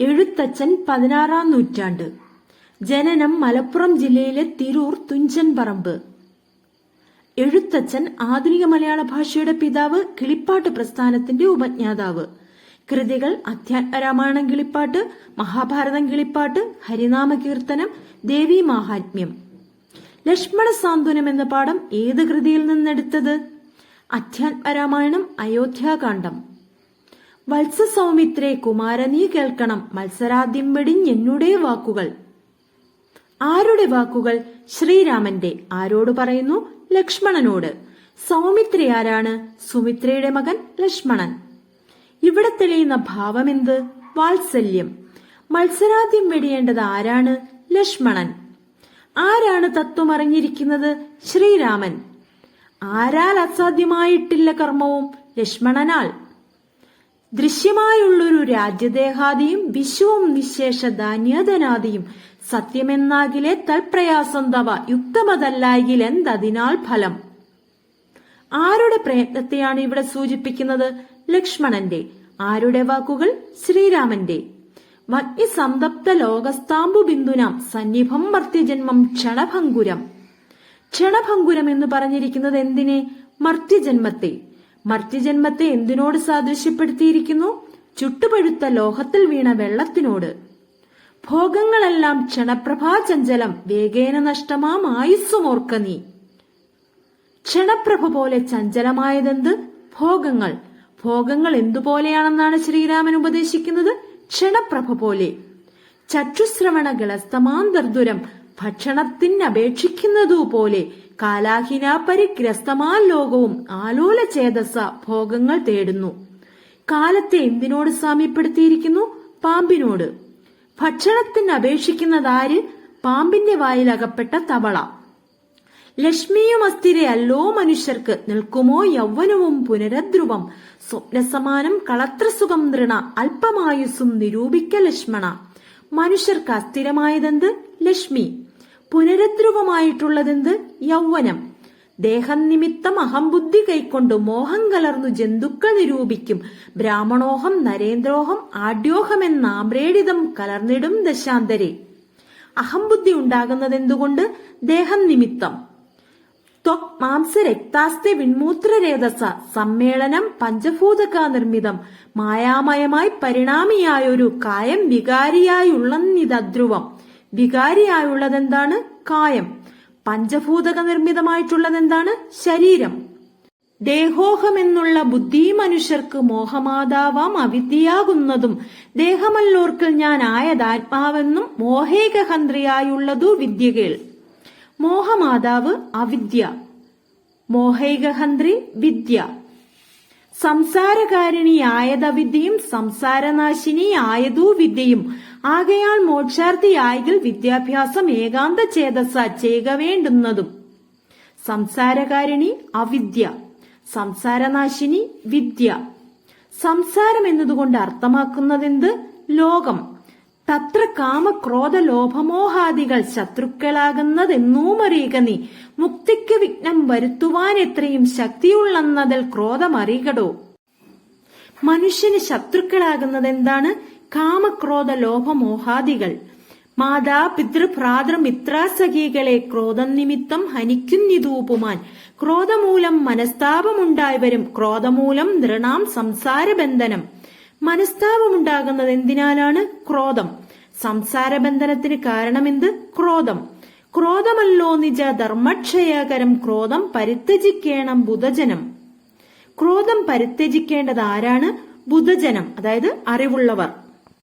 എഴുത്തച്ഛൻ പതിനാറാം നൂറ്റാണ്ട്. ജനനം മലപ്പുറം ജില്ലയിലെ തിരൂർ തുഞ്ചൻ പറമ്പ് എഴുത്തച്ഛൻ ആധുനിക മലയാള ഭാഷയുടെ പിതാവ് കിളിപ്പാട്ട് പ്രസ്ഥാനത്തിന്റെ ഉപജ്ഞാതാവ്. കൃതികൾ അധ്യാത്മരാമായണം കിളിപ്പാട്ട് മഹാഭാരതം കിളിപ്പാട്ട് ഹരിനാമ കീർത്തനം ദേവി മാഹാത്മ്യം. ലക്ഷ്മണ സാന്ത്വനം എന്ന പാഠം ഏത് കൃതിയിൽ നിന്നെടുത്തത്? അധ്യാത്മരാമായണം അയോധ്യാകാന്ഡം വത്സ കുമാര നീ കേൾക്കണം മത്സരാദ്യം വെടിഞ്ഞെന്നുടെ വാക്കുകൾ. ആരുടെ വാക്കുകൾ? ശ്രീരാമന്റെ. ആരോട് പറയുന്നു? ലക്ഷ്മണനോട്. സൗമിത്ര ആരാണ്? സുമിത്രയുടെ മകൻ ലക്ഷ്മണൻ. ഇവിടെ തെളിയുന്ന ഭാവമെന്ത്? വാത്സല്യം. മത്സരാദ്യം വെടിയേണ്ടത് ആരാണ്? ലക്ഷ്മണൻ. ആരാണ് തത്വം അറിഞ്ഞിരിക്കുന്നത് ശ്രീരാമൻ. ആരാൽ അസാധ്യമായിട്ടില്ല കർമ്മവും ലക്ഷ്മണനാൽ. ദൃശ്യമായുള്ളൊരു രാജ്യദേഹാദിയും വിശ്വവും നിശേഷ ധാന്യധനാദിയും സത്യമെന്നാകിലെ തൽപ്രയാസം തവ യുക്തമതല്ലായെങ്കിൽ എന്തതിനാൽ ഫലം? ആരുടെ പ്രയത്നത്തെയാണ് ഇവിടെ സൂചിപ്പിക്കുന്നത് ലക്ഷ്മണന്റെ? ആരുടെ വാക്കുകൾ? ശ്രീരാമന്റെ. വഗ്നി സംതപ്ത ലോകസ്താംബു ബിന്ദുനാം സന്നിഭം മർത്യജന്മം ക്ഷണഭങ്കുരം. ക്ഷണഭങ്കുരം എന്ന് പറഞ്ഞിരിക്കുന്നത് എന്തിനെ? മർത്യജന്മത്തെ. മർത്യജന്മത്തെ എന്തിനോട് സാദൃശ്യപ്പെടുത്തിയിരിക്കുന്നു? ചുട്ടുപഴുത്ത ലോഹത്തിൽ വീണ വെള്ളത്തിനോട്. ഭോഗങ്ങളെല്ലാം ക്ഷണപ്രഭാചഞ്ചലം വേഗേന നഷ്ടമാം ആയുസ്സുമോർക്ക നീ. ക്ഷണപ്രഭ പോലെ ചഞ്ചലമായതെന്ത്? ഭോഗങ്ങൾ. ഭോഗങ്ങൾ എന്തുപോലെയാണെന്നാണ് ശ്രീരാമൻ ഉപദേശിക്കുന്നത്? ക്ഷണപ്രഭ പോലെ. ചക്ഷുശ്രവണ ഗളസ്തമാന്തർദുരം ഭക്ഷണത്തിനപേക്ഷിക്കുന്നതു പോലെ കാലാഹിന പരിഗ്രസ്തമാ ലോകവും ആലോല ചേതസ ഭോഗങ്ങൾ തേടുന്നു. കാലത്തെ എന്തിനോട് സാമ്യപ്പെടുത്തിയിരിക്കുന്നു? പാമ്പിനോട്. ഭക്ഷണത്തിന് അപേക്ഷിക്കുന്നതാര്? പാമ്പിന്റെ വായിലകപ്പെട്ട തവള. ലക്ഷ്മിയും അസ്ഥിരെ അല്ലോ മനുഷ്യർക്ക് നിൽക്കുമോ യൗവനവും പുനരദ്രുവം സ്വപ്നസമാനം കളത്രസുഖം നൃണ അല്പമായുസ്സും നിരൂപിക്ക ലക്ഷ്മണ. മനുഷ്യർക്ക് അസ്ഥിരമായതെന്ത്? ലക്ഷ്മി. പുനരദ്രുവമായിട്ടുള്ളതെന്ത്? യൗവനം. ദേഹം നിമിത്തം അഹംബുദ്ധി കൈക്കൊണ്ട് മോഹം കലർന്നു ജന്തുക്കൾ നിരൂപിക്കും. ബ്രാഹ്മണോഹം നരേന്ദ്രോഹം ആഢ്യോഹമെന്നാമ്രേഡിതം കലർന്നിടും ദശാന്തരെ. അഹംബുദ്ധി ഉണ്ടാകുന്നത് എന്തുകൊണ്ട് ദേഹം നിമിത്തം ത്വക് മാംസ രക്താസ്തെ വിൺമൂത്രരേതസ സമ്മേളനം പഞ്ചഭൂതക നിർമ്മിതം മായാമയമായി പരിണാമിയായൊരു കായം വികാരിയായുള്ളന്നിതദ്രുവം. വികാരിയായുള്ളതെന്താണ്? കായം. പഞ്ചഭൂതക നിർമ്മിതമായിട്ടുള്ളതെന്താണ് ശരീരം. ദേഹോഹമെന്നുള്ള ബുദ്ധി മനുഷ്യർക്ക് മോഹമാതാവാം അവിദ്യയാകുന്നതും ദേഹമല്ലോർക്കിൽ ഞാൻ ആയതാത്മാവെന്നും മോഹേകഹന്ത്രിയായുള്ളതു വിദ്യകൾ. മോഹമാതാവ് അവിദ്യ. മോഹൈകഹന്ത്രി വിദ്യ. സംസാരകാരിണിയായതവിദ്യയും സംസാരനാശിനി ആയതൂ വിദ്യയും ആകയാൽ മോക്ഷാർത്ഥിയായെങ്കിൽ വിദ്യാഭ്യാസം ഏകാന്ത ചേതസ ചെയ്യുക വേണ്ടുന്നതും. സംസാരകാരിണി അവിദ്യ സംസാരനാശിനി വിദ്യ. സംസാരം എന്നതുകൊണ്ട് അർത്ഥമാക്കുന്നതെന്ത്? ലോകം. തത്ര കാമ കാമക്രോധ ലോഭമോഹാദികൾ ശത്രുക്കളാകുന്നതെന്നൂമറിയുക നീ. മുക്തിക്ക് വിഘ്നം വരുത്തുവാൻ എത്രയും ശക്തിയുള്ളന്നതിൽ ക്രോധമറിയുകടോ മനുഷ്യന് ശത്രുക്കളാകുന്നത് എന്താണ് കാമക്രോധ ലോഭമോഹാദികൾ മാതാ പിതൃ ഭ്രാതൃ മിത്രാസഖികളെ ക്രോധം നിമിത്തം ഹനിക്കുന്നിതൂപുമാൻ. ക്രോധമൂലം മനസ്താപമുണ്ടായവരും ക്രോധമൂലം നൃണാം സംസാരബന്ധനം. മനസ്താപമുണ്ടാകുന്നത് എന്തിനാലാണ് ക്രോധം. സംസാരബന്ധനത്തിന് കാരണമെന്ത്? ക്രോധം. ക്രോധമല്ലോ നിജ ധർമ്മക്ഷയകരം ക്രോധം പരിത്യജിക്കേണം ബുധജനം. ക്രോധം പരിത്യജിക്കേണ്ടത് ആരാണ് ബുധജനം അതായത് അറിവുള്ളവർ.